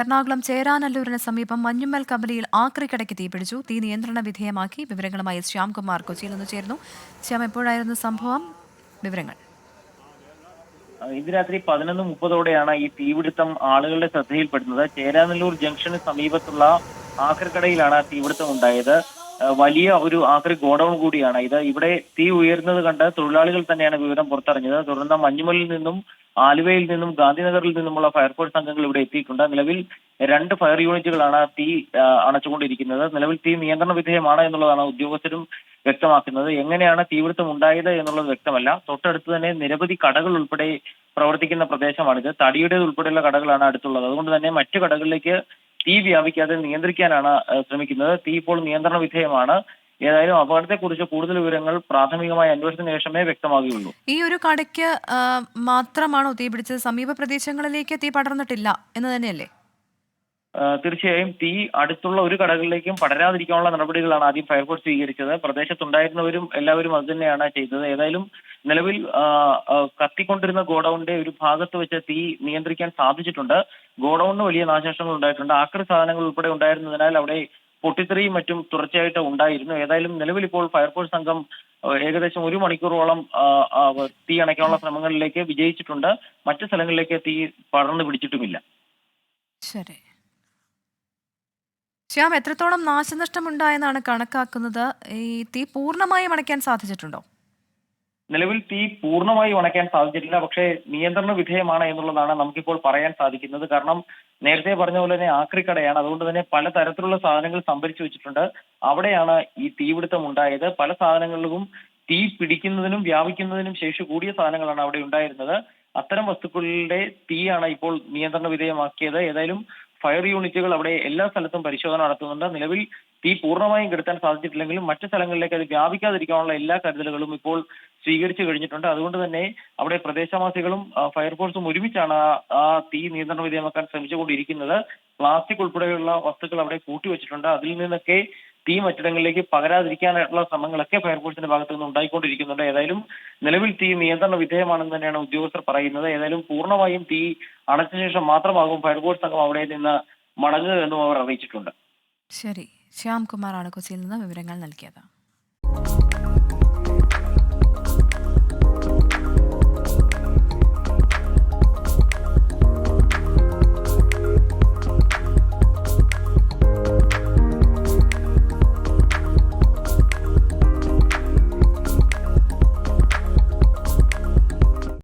എറണാകുളം ചേരാനല്ലൂരിന് സമീപം മഞ്ഞുമ്മൽ കമ്പനിയിൽ ആക്രിക്കടയ്ക്ക് തീപിടിച്ചു. തീ നിയന്ത്രണ വിധേയമാക്കി. വിവരങ്ങളുമായി ശ്യാംകുമാർ കൊച്ചിയിൽ നിന്ന് ചേർന്നു ശ്യാം എപ്പോഴായിരുന്നു സംഭവം? വിവരങ്ങൾ. ഇന്ന് രാത്രി പതിനൊന്ന് മുപ്പതോടെയാണ് ഈ തീപിടുത്തം ആളുകളുടെ ശ്രദ്ധയിൽപ്പെടുന്നത്. ചേരാനല്ലൂർ ജംഗ്ഷന് സമീപത്തുള്ള ആക്രിക്കടയിലാണ് തീപിടുത്തം ഉണ്ടായത്. വലിയ ഒരു ആക്രി ഗോഡൌൺ കൂടിയാണ്. ഇത് ഇവിടെ തീ ഉയരുന്നത് കണ്ട് തൊഴിലാളികൾ തന്നെയാണ് വിവരം പുറത്തറിഞ്ഞത്. തുടർന്ന് മഞ്ഞുമലിൽ നിന്നും ആലുവയിൽ നിന്നും ഗാന്ധിനഗറിൽ നിന്നുമുള്ള ഫയർഫോഴ്സ് സംഘങ്ങൾ ഇവിടെ എത്തിയിട്ടുണ്ട്. നിലവിൽ രണ്ട് ഫയർ യൂണിറ്റുകളാണ് തീ അണച്ചുകൊണ്ടിരിക്കുന്നത്. നിലവിൽ തീ നിയന്ത്രണ വിധേയമാണ് എന്നുള്ളതാണ് ഉദ്യോഗസ്ഥരും വ്യക്തമാക്കുന്നത്. എങ്ങനെയാണ് തീപിടുത്തം ഉണ്ടായത് എന്നുള്ളത് വ്യക്തമല്ല. തൊട്ടടുത്ത് തന്നെ നിരവധി കടകൾ ഉൾപ്പെടെ പ്രവർത്തിക്കുന്ന പ്രദേശമാണിത്. തടിയുടേത് ഉൾപ്പെടെയുള്ള കടകളാണ് അടുത്തുള്ളത്. അതുകൊണ്ട് തന്നെ മറ്റു കടകളിലേക്ക് തീ വ്യാപിക്കാതെ നിയന്ത്രിക്കാനാണ് ശ്രമിക്കുന്നത്. തീ ഇപ്പോൾ നിയന്ത്രണ വിധേയമാണ്. ഏതായാലും അപകടത്തെക്കുറിച്ച് കൂടുതൽ വിവരങ്ങൾ പ്രാഥമികമായ അന്വേഷണത്തിന് ശേഷമേ വ്യക്തമാകുകയുള്ളൂ. ഈ ഒരു കടയ്ക്ക് മാത്രമാണോ തീ പിടിച്ചത്? സമീപ പ്രദേശങ്ങളിലേക്ക് തീ പടർന്നിട്ടില്ല എന്ന് തന്നെയല്ലേ? തീർച്ചയായും തീ അടുത്തുള്ള ഒരു കടകളിലേക്കും പടരാതിരിക്കാനുള്ള നടപടികളാണ് ആദ്യം ഫയർഫോഴ്സ് സ്വീകരിച്ചത്. പ്രദേശത്തുണ്ടായിരുന്നവരും എല്ലാവരും അത് തന്നെയാണ് ചെയ്തത്. ഏതായാലും നിലവിൽ കത്തിക്കൊണ്ടിരുന്ന ഗോഡൌണിന്റെ ഒരു ഭാഗത്ത് വെച്ച് തീ നിയന്ത്രിക്കാൻ സാധിച്ചിട്ടുണ്ട്. ഗോഡൌണിന് വലിയ നാശനഷ്ടങ്ങൾ ഉണ്ടായിട്ടുണ്ട്. ആക്രി സാധനങ്ങൾ ഉൾപ്പെടെ ഉണ്ടായിരുന്നതിനാൽ അവിടെ പൊട്ടിത്തെറിയും മറ്റും തുടർച്ചയായിട്ട് ഉണ്ടായിരുന്നു. ഏതായാലും നിലവിൽ ഇപ്പോൾ ഫയർഫോഴ്സ് സംഘം ഏകദേശം ഒരു മണിക്കൂറോളം തീ അണയ്ക്കാനുള്ള ശ്രമങ്ങളിലേക്ക് വിജയിച്ചിട്ടുണ്ട്. മറ്റു സ്ഥലങ്ങളിലേക്ക് തീ പടർന്നു പിടിച്ചിട്ടുമില്ല. ശരി. ശ്യാം എത്രത്തോളം നാശനഷ്ടം ഉണ്ടായെന്നാണ് കണക്കാക്കുന്നത്? ഈ തീ പൂർണമായും അണയ്ക്കാൻ സാധിച്ചിട്ടുണ്ടോ? നിലവിൽ തീ പൂർണമായി ഉണക്കാൻ സാധിച്ചിട്ടില്ല. പക്ഷേ നിയന്ത്രണ വിധേയമാണ് എന്നുള്ളതാണ് നമുക്കിപ്പോൾ പറയാൻ സാധിക്കുന്നത്. കാരണം നേരത്തെ പറഞ്ഞ പോലെ തന്നെ ആക്രിക്കടയാണ്. അതുകൊണ്ട് തന്നെ പല തരത്തിലുള്ള സാധനങ്ങൾ സംഭരിച്ചു വെച്ചിട്ടുണ്ട്. അവിടെയാണ് ഈ തീപിടുത്തം ഉണ്ടായത്. പല സാധനങ്ങളിലും തീ പിടിക്കുന്നതിനും വ്യാപിക്കുന്നതിനും ശേഷി കൂടിയ സാധനങ്ങളാണ് അവിടെ ഉണ്ടായിരുന്നത്. അത്തരം വസ്തുക്കളുടെ തീയാണ് ഇപ്പോൾ നിയന്ത്രണ വിധേയമാക്കിയത്. ഏതായാലും ഫയർ യൂണിറ്റുകൾ അവിടെ എല്ലാ സ്ഥലത്തും പരിശോധന നടത്തുന്നുണ്ട്. നിലവിൽ തീ പൂർണമായും കെടുത്താൻ സാധിച്ചിട്ടില്ലെങ്കിലും മറ്റു സ്ഥലങ്ങളിലേക്ക് അത് വ്യാപിക്കാതിരിക്കാനുള്ള എല്ലാ കരുതലുകളും ഇപ്പോൾ സ്വീകരിച്ചു കഴിഞ്ഞിട്ടുണ്ട്. അതുകൊണ്ട് തന്നെ അവിടെ പ്രദേശവാസികളും ഫയർഫോഴ്സും ഒരുമിച്ചാണ് ആ തീ നിയന്ത്രണ വിധേയമാക്കാൻ ശ്രമിച്ചുകൊണ്ടിരിക്കുന്നത്. പ്ലാസ്റ്റിക് ഉൾപ്പെടെയുള്ള വസ്തുക്കൾ അവിടെ കൂട്ടിവെച്ചിട്ടുണ്ട്. അതിൽ നിന്നൊക്കെ തീ മറ്റിടങ്ങളിലേക്ക് പകരാതിരിക്കാനായിട്ടുള്ള ശ്രമങ്ങളൊക്കെ ഫയർഫോഴ്സിന്റെ ഭാഗത്തു നിന്ന് ഉണ്ടായിക്കൊണ്ടിരിക്കുന്നുണ്ട്. ഏതായാലും നിലവിൽ തീ നിയന്ത്രണ വിധേയമാണെന്ന് തന്നെയാണ് ഉദ്യോഗസ്ഥർ പറയുന്നത്. ഏതായാലും പൂർണമായും തീ അണച്ച ശേഷം മാത്രമാകും ഫയർഫോഴ്സ് സംഘം അവിടെ നിന്ന് മടങ്ങുക എന്നും അവർ അറിയിച്ചിട്ടുണ്ട്. ശരി. ശ്യാം ആണ് കൊച്ചിയിൽ നിന്ന് വിവരങ്ങൾ നൽകിയത്.